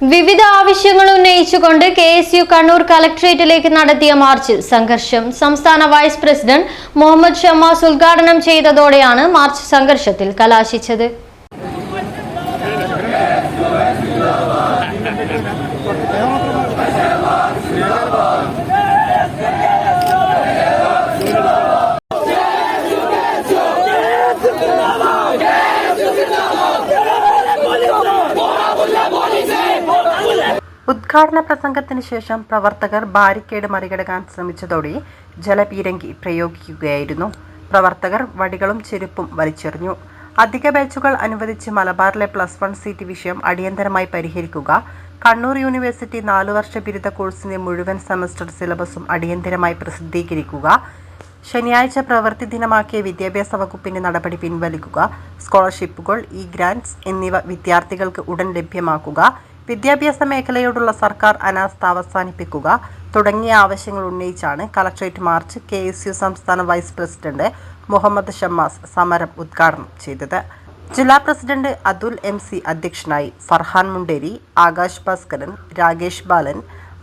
വിവിധ ആവശ്യങ്ങൾ ഉന്നയിച്ചുകൊണ്ട് കെ എസ് യു കണ്ണൂർ കലക്ട്രേറ്റിലേക്ക് നടത്തിയ മാർച്ചിൽ സംഘർഷം. സംസ്ഥാന വൈസ് പ്രസിഡന്റ് മുഹമ്മദ് ഷമാസ് ഉദ്ഘാടനം ചെയ്തതോടെയാണ് മാർച്ച് സംഘർഷത്തിൽ കലാശിച്ചത്. ഉദ്ഘാടന പ്രസംഗത്തിന് ശേഷം പ്രവർത്തകർ ബാരിക്കേഡ് മറികടക്കാൻ ശ്രമിച്ചതോടെ ജലപീരങ്കി പ്രയോഗിക്കുകയായിരുന്നു. പ്രവർത്തകർ വടികളും ചെരുപ്പും വലിച്ചെറിഞ്ഞു. അധിക ബാച്ചുകൾ അനുവദിച്ച് മലബാറിലെ പ്ലസ് വൺ സീറ്റ് വിഷയം അടിയന്തരമായി പരിഹരിക്കുക കണ്ണൂർ യൂണിവേഴ്സിറ്റി നാലു വർഷ ബിരുദ കോഴ്സിന്റെ മുഴുവൻ സെമസ്റ്റർ സിലബസും അടിയന്തരമായി പ്രസിദ്ധീകരിക്കുക ശനിയാഴ്ച പ്രവൃത്തി ദിനമാക്കിയ വിദ്യാഭ്യാസ വകുപ്പിന്റെ നടപടി പിൻവലിക്കുക സ്കോളർഷിപ്പുകൾ ഇ ഗ്രാന്റ്സ് എന്നിവ വിദ്യാർത്ഥികൾക്ക് ഉടൻ ലഭ്യമാക്കുക വിദ്യാഭ്യാസ മേഖലയോടുള്ള സർക്കാർ അനാസ്ഥ അവസാനിപ്പിക്കുക തുടങ്ങിയ ആവശ്യങ്ങൾ ഉന്നയിച്ചാണ് collectorate march K S U സംസ്ഥാന വൈസ് പ്രസിഡന്റ് മുഹമ്മദ് ഷമ്മാസ് സമരം ഉദ്ഘാടനം ചെയ്തത്. ജില്ലാ പ്രസിഡന്റ് അതുൽ എം സി അധ്യക്ഷനായി Farhan Munderi Akash Bhaskaran Rakesh Balan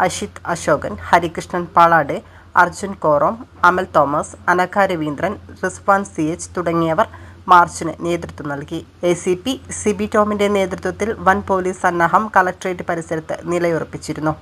Ashith Ashokan Harikrishnan Palad Arjun Korom Amal Thomas Anagha Raveendran Rizwan C H തുടങ്ങിയവർ മാർച്ചിന് നേതൃത്വം നൽകി. എ സി പി സിബി ടോമിന്റെ നേതൃത്വത്തിൽ വൻ പോലീസ് സന്നാഹം കളക്ട്രേറ്റ് പരിസരത്ത് നിലയുറപ്പിച്ചിരുന്നു.